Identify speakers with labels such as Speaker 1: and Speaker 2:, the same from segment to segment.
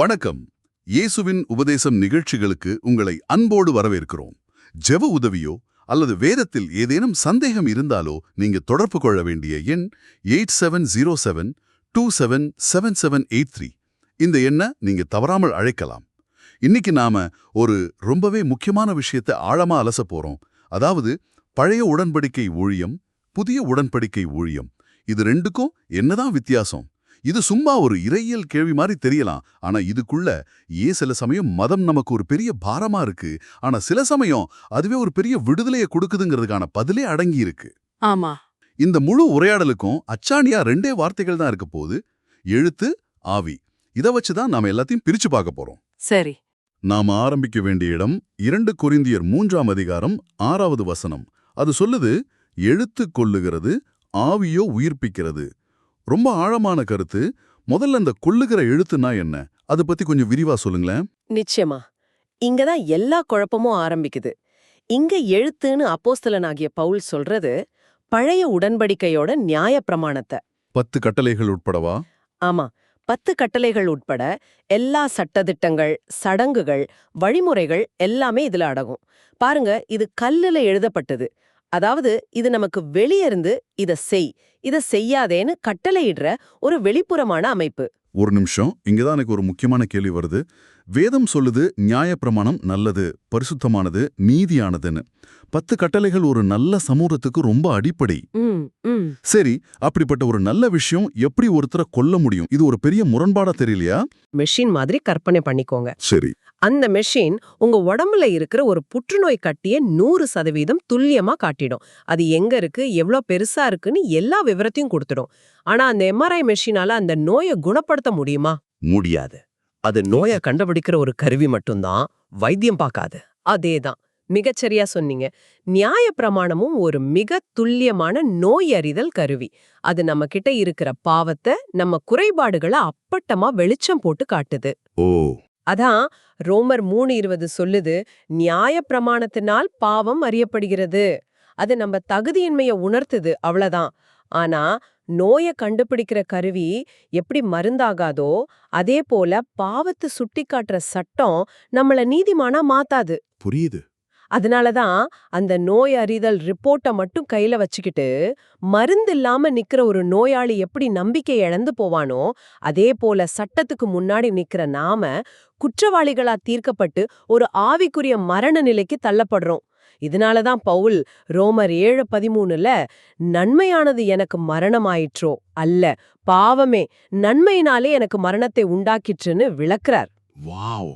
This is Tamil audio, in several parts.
Speaker 1: வணக்கம். இயேசுவின் உபதேசம் நிகழ்ச்சிகளுக்கு உங்களை அன்போடு வரவேற்கிறோம். ஜெவ உதவியோ அல்லது வேதத்தில் ஏதேனும் சந்தேகம் இருந்தாலோ நீங்க தொடர்பு கொள்ள வேண்டிய எண் eight seven zero seven two seven seven seven eight three. இந்த எண்ணை நீங்க தவறாமல் அழைக்கலாம். இன்னைக்கு நாம ஒரு ரொம்பவே முக்கியமான விஷயத்தை ஆழமா அலச போறோம். அதாவது பழைய உடன்படிக்கை ஊழியம் புதிய உடன்படிக்கை ஊழியம். இது ரெண்டுக்கும் என்னதான் வித்தியாசம்? இது சும்மா ஒரு இறையியல் கேள்வி மாதிரி தெரியலாம். ஆனா இதுக்குள்ள ஏன் சில சமயம் மதம் நமக்கு ஒரு பெரிய பாரமா இருக்கு. ஆனா சில சமயம் அதுவே ஒரு பெரிய விடுதலையை கொடுக்குதுங்கிறதுக்கான பதிலே அடங்கி இருக்கு.
Speaker 2: ஆமா.
Speaker 1: இந்த முழு உரையாடலுக்கும் அச்சாணியா ரெண்டே வார்த்தைகள் தான் இருக்க போகுது. எழுத்து ஆவி. இதை வச்சு தான் நாம எல்லாத்தையும் பிரிச்சு பார்க்க போறோம்.
Speaker 2: சரி.
Speaker 1: நாம ஆரம்பிக்க வேண்டிய இடம் இரண்டு கொரிந்தியர் மூன்றாம் அதிகாரம் ஆறாவது வசனம். அது சொல்லுது எழுத்து கொல்லுகிறது ஆவியோ உயிர்ப்பிக்கிறது. ரொம்ப ஆழமான கருத்து. முதல்ல இந்த கொல்லுகிற எழுத்துனா என்ன? அதை பத்தி கொஞ்சம் விரிவா சொல்லுங்களேன்.
Speaker 2: நிச்சயமா. இங்கதான் எல்லா குழப்பமும் ஆரம்பிக்குது. இங்க எழுத்துன்னு அப்போஸ்தலனாகிய பவுல் சொல்றது பழைய உடன்படிக்கையோட நியாய பிரமாணத்தை.
Speaker 1: பத்து கட்டளைகள் உட்படவா?
Speaker 2: ஆமா. பத்து கட்டளைகள் உட்பட எல்லா சட்டதிட்டங்கள் சடங்குகள் வழிமுறைகள் எல்லாமே இதுல அடங்கும். பாருங்க இது கல்லுல எழுதப்பட்டது. அதாவது இது நமக்கு வெளியிருந்து இத செய் இத செய்யாதேன்னு கட்டளையிடுற ஒரு வெளிப்புறமான அமைப்பு.
Speaker 1: ஒரு நிமிஷம் இங்கதான் எனக்கு ஒரு முக்கியமான கேள்வி வருது. வேதம் சொல்லுது நியாயப்பிரமாணம் நல்லது பரிசுத்தமானது நீதியானதுன்னு. பத்து கட்டளைகள் ஒரு நல்ல சமூகத்துக்கு ரொம்ப அடிப்படை. சரி அப்படிப்பட்ட ஒரு நல்ல விஷயம் எப்படி ஒருத்தரை கொல்ல முடியும்? இது ஒரு பெரிய முரண்பாடா தெரியலையா?
Speaker 2: மெஷின் மாதிரி கற்பனை பண்ணிக்கோங்க.
Speaker 1: சரி.
Speaker 2: அந்த மெஷின் உங்க உடம்புல இருக்கிற ஒரு புற்றுநோய் கட்டிய நூறு சதவீதம் துல்லியமா காட்டிடும். அது எங்க இருக்கு எவ்வளோ பெருசா இருக்குன்னு எல்லா விவரத்தையும் கொடுத்துடும். ஆனா அந்த எம்ஆர்ஐ மெஷினால அந்த நோயை குணப்படுத்த முடியுமா? முடியாது. அது நோயை கண்டுபிடிக்கிற ஒரு கருவி மட்டும்தான் வைத்தியம் பார்க்காது. அதேதான். மிகச்சரியா சொன்னீங்க. நியாய பிரமாணமும் ஒரு மிக துல்லியமான நோய் அறிதல் கருவி. அது நம்ம கிட்ட இருக்கிற பாவத்தை நம்ம குறைபாடுகளை அப்பட்டமா வெளிச்சம் போட்டு காட்டுது.
Speaker 1: ஓ.
Speaker 2: அதான் ரோமர் மூணு இருபது சொல்லுது நியாய பிரமாணத்தினால் பாவம் அறியப்படுகிறது. அது நம்ம தகுதியின்மைய உணர்த்துது அவ்வளவுதான். ஆனா நோய கண்டுபிடிக்கிற கருவி எப்படி மருந்தாகாதோ அதே போல பாவத்தை சுட்டி காட்டுற சட்டம் நம்மள நீதிமானா மாத்தாது.
Speaker 1: புரியுது.
Speaker 2: அதனால தான் அந்த நோய் அறிதல் ரிப்போர்ட்டை மட்டும் கையில வச்சுக்கிட்டு மருந்து இல்லாம நிக்கிற ஒரு நோயாளி எப்படி நம்பிக்கை இழந்து போவானோ அதே போல சட்டத்துக்கு முன்னாடி நிக்கிற நாம குற்றவாளிகளா தீர்க்கப்பட்டு ஒரு ஆவிக்குரிய மரண நிலைக்கு தள்ளப்படுறோம். இதனால தான் பவுல் ரோமர் ஏழு பதிமூணுல நன்மையானது எனக்கு மரணமாயிற்றோ அல்ல பாவமே நன்மையினாலே எனக்கு மரணத்தை உண்டாக்கிற்றுன்னு விளக்குறார்.
Speaker 3: வாவ்!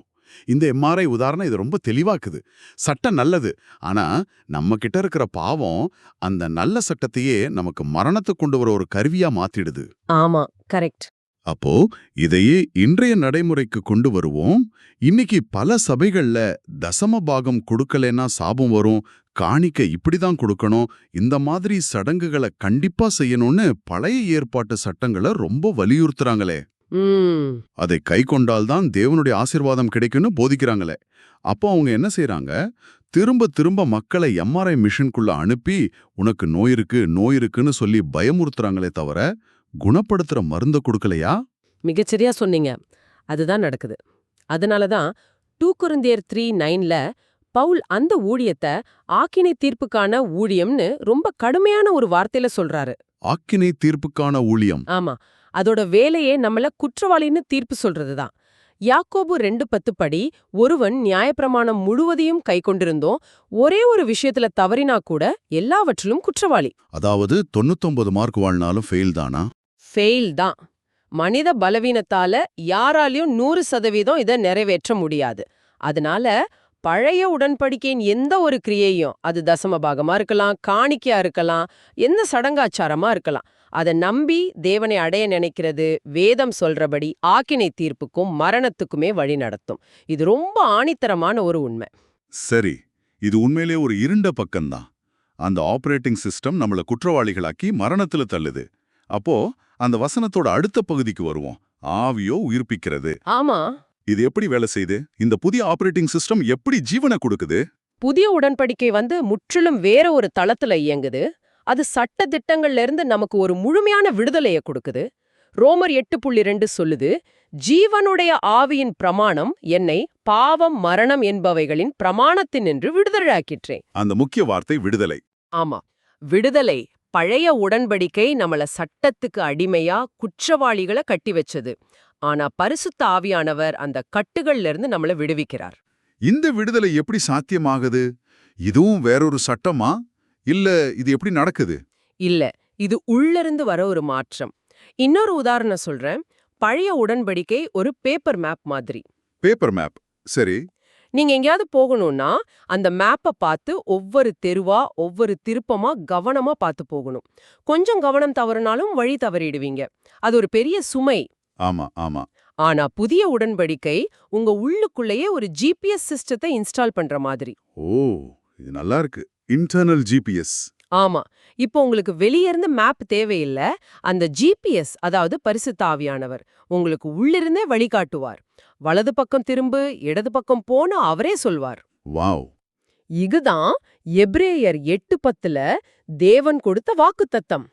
Speaker 3: இந்த எம்ஆர்ஐ உதாரணம் இது ரொம்ப தெளிவாக்குது. சட்டம் நல்லது. ஆனா நம்ம கிட்ட இருக்கிற பாவம் அந்த நல்ல சட்டத்தையே நமக்கு மரணத்தை கொண்டு வர ஒரு கருவியா மாத்திடுது.
Speaker 2: ஆமா கரெக்ட்.
Speaker 3: அப்போ இதையே இன்றைய நடைமுறைக்கு கொண்டு வருவோம். இன்னைக்கு பல சபைகள்ல தசம பாகம் கொடுக்கலன்னா சாபம் வரும். காணிக்க இப்படிதான் கொடுக்கணும். இந்த மாதிரி சடங்குகளை கண்டிப்பா செய்யணும்னு பழைய ஏற்பாட்டு சட்டங்களை ரொம்ப வலியுறுத்துறாங்களே. அதை கை கொண்டால்தான் தேவனுடைய ஆசீர்வாதம் கிடைக்கும்னு போதிக்கிறாங்களே. அப்போ அவங்க என்ன செய்றாங்க? திரும்ப திரும்ப மக்களை எம்ஆர்ஐ மிஷின்குள்ள அனுப்பி உனக்கு நோய் இருக்கு நோய் இருக்குன்னு சொல்லி பயமுறுத்துறாங்களே தவிர குணப்படுத்துற மருந்த கொடுக்கலையா?
Speaker 2: மிகச்சரியா சொன்னீங்க. அதுதான் நடக்குது. அதனால தான் டூ குருந்தியர் த்ரீ நைன்ல பவுல் அந்த ஊழியத்தை ஆக்கினை தீர்ப்புக்கான ஊழியம்னு ரொம்ப கடுமையான ஒரு வார்த்தையில சொல்றாரு.
Speaker 3: ஆக்கினை தீர்ப்புக்கான ஊழியம்.
Speaker 2: ஆமா. அதோட வேலையே நம்மள குற்றவாளின்னு தீர்ப்பு சொல்றதுதான். யாக்கோபு ரெண்டு பத்து படி ஒருவன் நியாயப்பிரமாணம் முழுவதையும் கை கொண்டிருந்தோம். ஒரே ஒரு விஷயத்துல தவறினா கூட எல்லாவற்றிலும் குற்றவாளி.
Speaker 3: அதாவது தொண்ணூத்தொன்பது மார்க் வாழ்னாலும் ஃபெயில் தானா?
Speaker 2: ஃபெயில் தான். மனித பலவீனத்தால யாராலையும் நூறு சதவீதம் இதை நிறைவேற்ற முடியாது. அதனால பழைய உடன்படிக்கையின் எந்த ஒரு கிரியையும் அது தசம பாகமா இருக்கலாம் காணிக்கையா இருக்கலாம் எந்த சடங்காச்சாரமா இருக்கலாம். அதை நம்பி தேவனை அடைய நினைக்கிறது வேதம் சொல்றபடி ஆக்கினை தீர்ப்புக்கும் மரணத்துக்குமே வழி நடத்தும். இது ரொம்ப ஆணித்தரமான ஒரு உண்மை.
Speaker 1: சரி இது உண்மையிலே ஒரு இருண்ட பக்கம்தான். அந்த ஆபரேட்டிங் சிஸ்டம் நம்மள குற்றவாளிகளாக்கி மரணத்துல தள்ளுது. அப்போ அந்த வசனத்தோட அடுத்த பகுதிக்கு வருவோம். ஆவியோ உயிர்ப்பிக்கிறது.
Speaker 2: ஆமா.
Speaker 1: இது எப்படி வேலை செய்யுது இந்த புதிய ஆபரேட்டிங் சிஸ்டம் எப்படி ஜீவனை கொடுக்குது?
Speaker 2: புதிய உடன்படிக்கை வந்து முற்றிலும் வேற ஒரு தளத்துல இயங்குது. அது சட்ட திட்டங்கள்ல இருந்து நமக்கு ஒரு முழுமையான விடுதலையை கொடுக்குது. ரோமர் எட்டு புள்ளி ரெண்டு சொல்லுது ஜீவனுடைய ஆவியின் பிரமாணம் என்னை பாவம் மரணம் என்பவைகளின் பிரமாணத்தினின்று விடுதலையாக்கிற்றேன்.
Speaker 1: அந்த முக்கிய வார்த்தை விடுதலை.
Speaker 2: ஆமா. விடுதலை பழைய உடன்படிக்கை நம்மள சட்டத்துக்கு அடிமையா குற்றவாளிகளை கட்டி வச்சது. ஆனா பரிசுத்த ஆவியானவர் அந்த கட்டுகள்ல இருந்து நம்மள விடுவிக்கிறார்.
Speaker 1: இந்த விடுதலை எப்படி சாத்தியமாகுது? இதுவும் வேறொரு சட்டமா? இல்ல இது எப்படி நடக்குது?
Speaker 2: இல்ல இது உள்ளிருந்து வர ஒரு மாற்றம். இன்னொரு உதாரணம் சொல்றேன். பழைய உடன்படிக்கை ஒரு பேப்பர் மேப் மாதிரி.
Speaker 1: பேப்பர் மேப் சரி.
Speaker 2: நீங்க எங்கேயாவது போகணும்னா அந்த மேப்பை பார்த்து ஒவ்வொரு தெருவா ஒவ்வொரு திருப்பமா கவனமா பார்த்து போகணும். கொஞ்சம் கவனம் தவறுனாலும் வழி தவறிடுவீங்க. அது ஒரு பெரிய சுமை.
Speaker 1: ஆமா ஆமா.
Speaker 2: ஆனா புதிய உடன்படிக்கை உங்க உள்ளுக்குள்ளேயே ஒரு ஜிபிஎஸ் சிஸ்டத்தை இன்ஸ்டால் பண்ற மாதிரி.
Speaker 1: ஓ இது நல்லா இருக்கு. இன்டர்னல் ஜிபிஎஸ்
Speaker 2: ஆமா. இப்போ உங்களுக்கு வெளிய இருந்து மேப் தேவையில்ல. அந்த ஜிபிஎஸ் அதாவது பரிசுத்த ஆவியானவர் உங்களுக்கு உள்ளிருந்தே வழிகாட்டுவார். வலது பக்கம் திரும்பு இடது பக்கம் போன அவரே சொல்வார்.
Speaker 1: வாவ்.
Speaker 2: இதுதான் எப்ரேயர் எட்டு பத்துல தேவன் கொடுத்த வாக்குத்தத்தம்.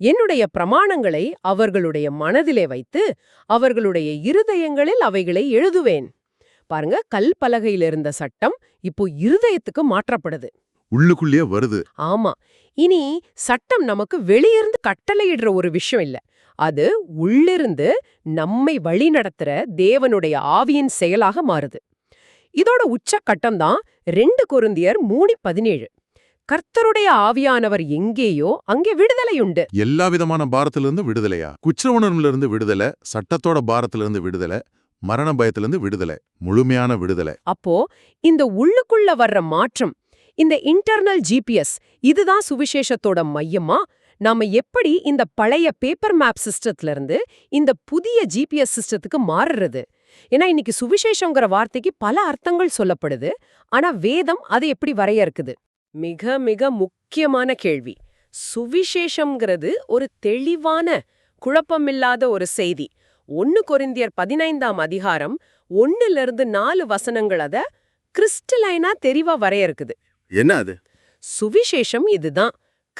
Speaker 2: என்னுடைய பிரமாணங்களை அவர்களுடைய மனதிலே வைத்து அவர்களுடைய இருதயங்களில் அவைகளை எழுதுவேன். பாருங்க கல் பலகையில இருந்த சட்டம் இப்போ இருதயத்துக்கு மாற்றப்படுது.
Speaker 1: உள்ளுக்குள்ளேயே வருது.
Speaker 2: ஆமா. இனி சட்டம் நமக்கு வெளியிருந்து கட்டளையிடுற ஒரு விஷயம் இல்ல. அது உள்ளிருந்து நம்மை வழிநடத்துற தேவனுடைய ஆவியின் செயலாக மாறுது. இதோட உச்சக்கட்டம் தான் ரெண்டு கொருந்தியர் மூணு பதினேழு. கர்த்தருடைய ஆவியானவர் எங்கேயோ அங்கே விடுதலையுண்டு
Speaker 1: எல்லா விதமான பாரத்திலிருந்து விடுதலையா? குற்ற உணர்வுல இருந்து விடுதலை சட்டத்தோட பாரத்திலிருந்து விடுதலை மரண பயத்திலிருந்து விடுதலை முழுமையான விடுதலை.
Speaker 2: அப்போ இந்த உள்ளுக்குள்ள வர்ற மாற்றம் இந்த இன்டர்னல் ஜிபிஎஸ் இதுதான் சுவிசேஷத்தோட மையமா? நாம எப்படி இந்த பழைய பேப்பர் மேப் சிஸ்டத்துல இருந்து இந்த புதிய ஜிபிஎஸ் சிஸ்டத்துக்கு மாறுறது? ஏன்னா இன்னைக்கு சுவிசேஷங்கிற வார்த்தைக்கு பல அர்த்தங்கள் சொல்லப்படுது. ஆனா வேதம் அதை எப்படி வரையறுக்குது? மிக மிக முக்கியமான கேள்வி. சுவிசேஷம்ங்கிறது ஒரு தெளிவான குழப்பமில்லாத ஒரு செய்தி. ஒன்னு கொரிந்தியர் பதினைந்தாம் அதிகாரம் ஒன்னுல இருந்து நாலு வசனங்கள் அத கிறிஸ்டலைனா தெரிவா வரையறுக்குது.
Speaker 1: என்ன அது?
Speaker 2: சுவிசேஷம் இதுதான்.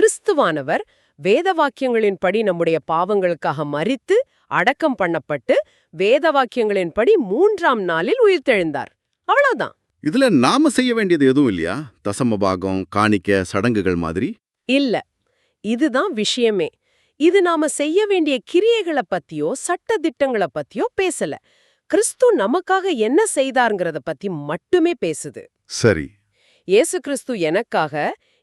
Speaker 2: கிறிஸ்துவானவர் வேத வாக்கியங்களின்படி நம்முடைய பாவங்களுக்காக மரித்து அடக்கம் பண்ணப்பட்டு வேத வாக்கியங்களின்படி மூன்றாம் நாளில் உயிர்த்தெழுந்தார். அவ்வளவுதான்.
Speaker 4: இதுல நாம செய்ய வேண்டியது எதுவும் இல்லையா? தசம பாகம் காணிக்க சடங்குகள் மாதிரி?
Speaker 2: இல்ல. இதுதான் விஷயமே. இது நாம செய்ய வேண்டிய கிரியைகளை பத்தியோ சட்ட திட்டங்களை பத்தியோ பேசல. கிறிஸ்து நமக்காக என்ன செய்தார்ங்கிறத பத்தி மட்டுமே பேசுது.
Speaker 1: சரி.
Speaker 2: இயேசு கிறிஸ்து எனக்காக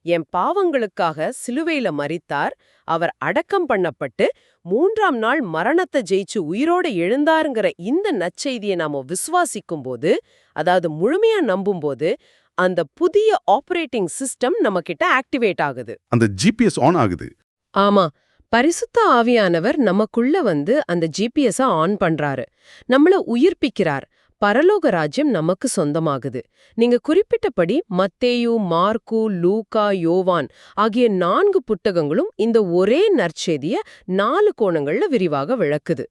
Speaker 2: என் பாவங்களுக்காக சிலுவையில மரித்தார். அவர் அடக்கம் பண்ணப்பட்டு மூன்றாம் நாள் மரணத்தை ஜெயிச்சு உயிரோட எழுந்தாருங்கிற இந்த நற்செய்தியை நாம விசுவாசிக்கும் போது அதாவது முழுமையா நம்பும்போது அந்த புதிய ஆபரேட்டிங் சிஸ்டம் நம்ம கிட்ட ஆக்டிவேட் ஆகுது.
Speaker 1: அந்த ஜிபிஎஸ் ஆன் ஆகுது.
Speaker 2: ஆமா. பரிசுத்த ஆவியானவர் நமக்குள்ள வந்து அந்த ஜிபிஎஸ் ஆன் பண்றாரு. நம்மள உயிர்ப்பிக்கிறார். பரலோக ராஜ்யம் நமக்கு சொந்தமாகுது. நீங்க குறிப்பிட்டபடி மத்தேயு மார்க்கு லூகா யோவான் ஆகிய நான்கு புத்தகங்களும் இந்த ஒரே நற்செய்திய நாலு கோணங்கள்ல விரிவாக விளக்குது.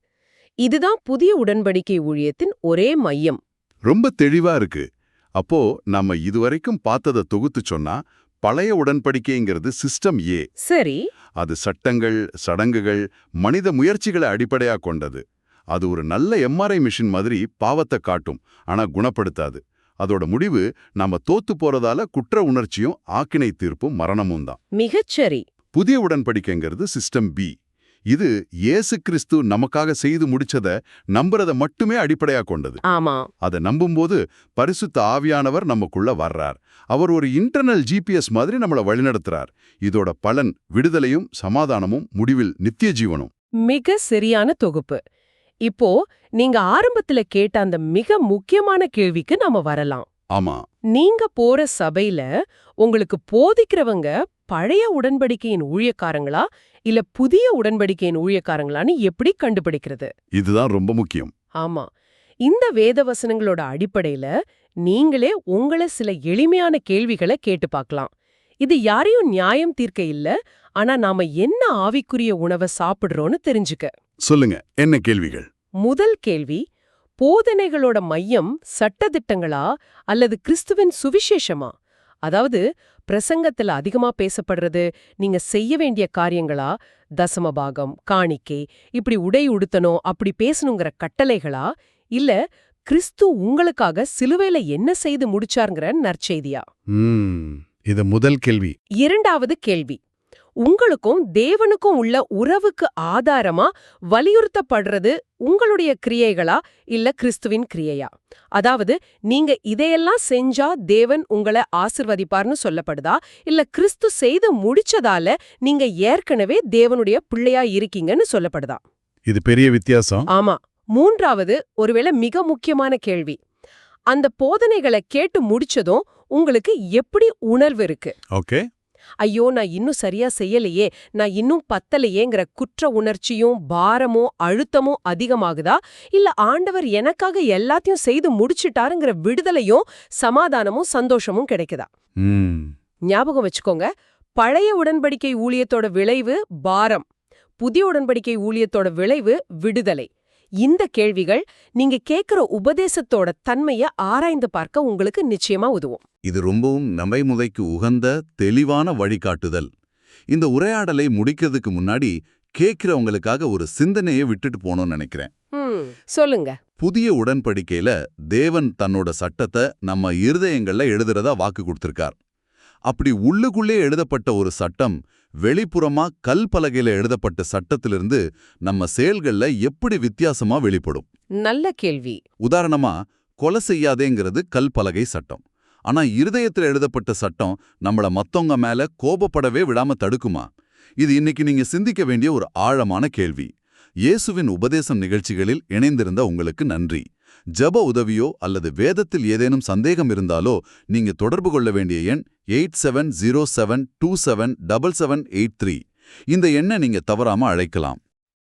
Speaker 2: இதுதான் புதிய உடன்படிக்கை ஊழியத்தின் ஒரே மையம்.
Speaker 1: ரொம்ப தெளிவா இருக்கு. அப்போ நம்ம இதுவரைக்கும் பார்த்ததை தொகுத்து சொன்னா பழைய உடன்படிக்கைங்கிறது சிஸ்டம் ஏ.
Speaker 2: சரி.
Speaker 1: அது சட்டங்கள் சடங்குகள் மனித முயற்சிகளை அடிப்படையா கொண்டது. அது ஒரு நல்ல எம்ஆர்ஐ மிஷின் மாதிரி பாவத்தை காட்டும் ஆனா குணப்படுத்தாது. அதோட முடிவு நாம தோத்து போறதால குற்ற உணர்ச்சியும் ஆக்கினை தீர்ப்பும் மரணமும் தான்.
Speaker 2: மிகச்சரி.
Speaker 1: புதிய உடன்படிக்கைங்கிறது சிஸ்டம் பி இது இயேசு கிறிஸ்து நமக்காக செய்து முடிச்சத நம்புறத மட்டுமே அடிப்படையா கொண்டது.
Speaker 2: ஆமா.
Speaker 1: அதை நம்பும்போது பரிசுத்த ஆவியானவர் நமக்குள்ள வர்றார். அவர் ஒரு இன்டர்னல் ஜிபிஎஸ் மாதிரி நம்மள வழிநடத்துறார். இதோட பலன் விடுதலையும் சமாதானமும் முடிவில் நித்திய ஜீவனும்.
Speaker 2: மிக சரியான தொகுப்பு. இப்போ நீங்க ஆரம்பத்துல கேட்ட அந்த மிக முக்கியமான கேள்விக்கு நாம வரலாம்.
Speaker 1: ஆமா.
Speaker 2: நீங்க போற சபையில உங்களுக்கு போதிக்கிறவங்க பழைய உடன்படிக்கையின் ஊழியக்காரங்களா இல்ல புதிய உடன்படிக்கையின் ஊழியக்காரங்களான்னு எப்படி கண்டுபிடிக்கிறது?
Speaker 1: இதுதான் ரொம்ப முக்கியம்.
Speaker 2: ஆமா. இந்த வேத வசனங்களோட அடிப்படையில நீங்களே உங்களை சில எளிமையான கேள்விகளை கேட்டு பார்க்கலாம். இது யாரையும் நியாயம் தீர்க்க இல்ல ஆனா நாம என்ன ஆவிக்குரிய உணவை சாப்பிடுறோம்னு தெரிஞ்சுக்க.
Speaker 1: சொல்லுங்க என்ன கேள்விகள்?
Speaker 2: முதல் கேள்வி போதனைகளோட மையம் சட்டதிட்டங்களா அல்லது கிறிஸ்துவின் சுவிசேஷமா? அதாவது பிரசங்கத்துல அதிகமா பேசப்படுறது நீங்க செய்ய வேண்டிய காரியங்களா? தசமபாகம் காணிக்கை இப்படி உடை உடுத்தணும் அப்படி பேசணுங்கிற கட்டளைகளா? இல்ல கிறிஸ்து உங்களுக்காக சிலுவையில என்ன செய்து முடிச்சாருங்கிற நற்செய்தியா?
Speaker 3: இது முதல் கேள்வி.
Speaker 2: இரண்டாவது கேள்வி உங்களுக்கும் தேவனுக்கும் உள்ள உறவுக்கு ஆதாரமா வலியுறுத்தப்படுறது உங்களுடைய கிரியைகளா இல்ல கிறிஸ்துவின் கிரியையா? அதாவது நீங்க இதையெல்லாம் செஞ்சா தேவன் உங்களை ஆசிர்வதிப்பார்னு சொல்லப்படுதா? இல்ல கிறிஸ்து செய்து முடிச்சதால நீங்க ஏற்கனவே தேவனுடைய பிள்ளையா இருக்கீங்கன்னு சொல்லப்படுதா?
Speaker 3: இது பெரிய வித்தியாசம்.
Speaker 2: ஆமா. மூன்றாவது ஒருவேளை மிக முக்கியமான கேள்வி. அந்த போதனைகளை கேட்டு முடிச்சதும் உங்களுக்கு எப்படி உணர்வு இருக்கு?
Speaker 3: ஓகே.
Speaker 2: ஐயோ நான் இன்னும் சரியா செய்யலையே நான் இன்னும் பத்தலையேங்கிற குற்ற உணர்ச்சியும் பாரமும் அழுத்தமும் அதிகமாகுதா? இல்ல ஆண்டவர் எனக்காக எல்லாத்தையும் செய்து முடிச்சிட்டாருங்கிற விடுதலையும் சமாதானமும் சந்தோஷமும் கிடைக்குதா? ஞாபகம் வச்சுக்கோங்க பழைய உடன்படிக்கை ஊழியத்தோட விளைவு பாரம் புதிய உடன்படிக்கை ஊழியத்தோட விளைவு விடுதலை. இந்த கேள்விகள் நீங்க கேக்குற உபதேசத்தோட தன்மைய ஆராய்ந்து பார்க்க உங்களுக்கு நிச்சயமா உதவும்.
Speaker 1: இது ரொம்பவும் நமைமுதைக்கு உகந்த தெளிவான வழிகாட்டுதல். இந்த உரையாடலை முடிக்கிறதுக்கு முன்னாடி கேட்கிறவங்களுக்காக ஒரு சிந்தனையை விட்டுட்டு போகணும்னு நினைக்கிறேன்.
Speaker 2: சொல்லுங்க.
Speaker 1: புதிய உடன்படிக்கையில தேவன் தன்னோட சட்டத்தை நம்ம இருதயங்கள்ல எழுதுறதா வாக்கு கொடுத்திருக்கார். அப்படி உள்ளுக்குள்ளே எழுதப்பட்ட ஒரு சட்டம் வெளிப்புறமா கல் பலகையில எழுதப்பட்ட சட்டத்திலிருந்து நம்ம செயல்கள்ல எப்படி வித்தியாசமா வெளிப்படும்?
Speaker 2: நல்ல கேள்வி.
Speaker 1: உதாரணமா கொலை செய்யாதேங்கிறது கல் பலகை சட்டம். ஆனா இருதயத்துல எழுதப்பட்ட சட்டம் நம்மள மத்தவங்க மேல கோபப்படவே விடாம தடுக்குமா? இது இன்னைக்கு நீங்க சிந்திக்க வேண்டிய ஒரு ஆழமான கேள்வி. இயேசுவின் உபதேசம் நிகழ்ச்சிகளில் இணைந்திருந்த உங்களுக்கு நன்றி. ஜப உதவியோ அல்லது வேதத்தில் ஏதேனும் சந்தேகம் இருந்தாலோ நீங்க தொடர்பு கொள்ள வேண்டிய எண் eight seven zero seven two seven double seven eight three. இந்த எண்ணை நீங்க தவறாம அழைக்கலாம்.